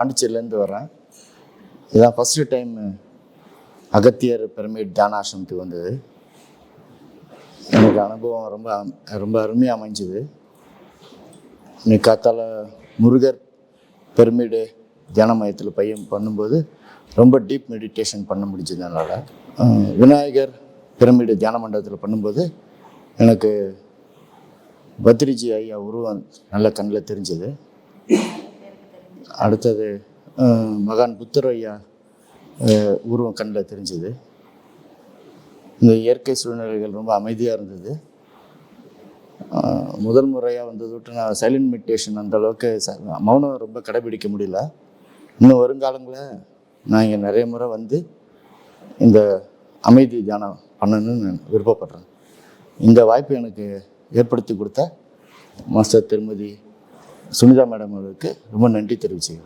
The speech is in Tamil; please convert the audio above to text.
பாண்டிச்சேரியிலேருந்து வரேன் இதான் ஃபஸ்ட்டு டைம் அகத்தியர் பிரமிட் தியானாசிரமத்துக்கு வந்தது. எனக்கு அனுபவம் ரொம்ப ரொம்ப அருமையாக அமைஞ்சுது. இன்னைக்கு காத்தால முருகர் பெருமிடு தியான மையத்தில் பையன் பண்ணும்போது ரொம்ப டீப் மெடிடேஷன் பண்ண முடிஞ்சது என்னால் விநாயகர் பிரமிடு தியான மண்டபத்தில் பண்ணும்போது எனக்கு பத்ரிஜி ஐயா உருவம் நல்ல கண்ணில் தெரிஞ்சது. அடுத்தது மகான் புத்தரையா உருவம் கண்ணில் தெரிஞ்சது. இந்த இயற்கை சூழ்நிலைகள் ரொம்ப அமைதியாக இருந்தது. முதல் முறையாக வந்தது விட்டு நான் சைலண்ட் மெடிடேஷன் அந்த அளவுக்கு ச- மௌனம் ரொம்ப கடைபிடிக்க முடியல. இன்னும் வருங்காலங்களில் நான் இங்கே நிறைய முறை வந்து இந்த அமைதி தியானம் பண்ணணும்னு நான் விருப்பப்படுறேன். இந்த வாய்ப்பு எனக்கு ஏற்படுத்தி கொடுத்த மாஸ்டர் திருமதி சுனிதா மேடம் அவர்களுக்கு ரொம்ப நன்றி தெரிவிச்சுக்கிறேன்.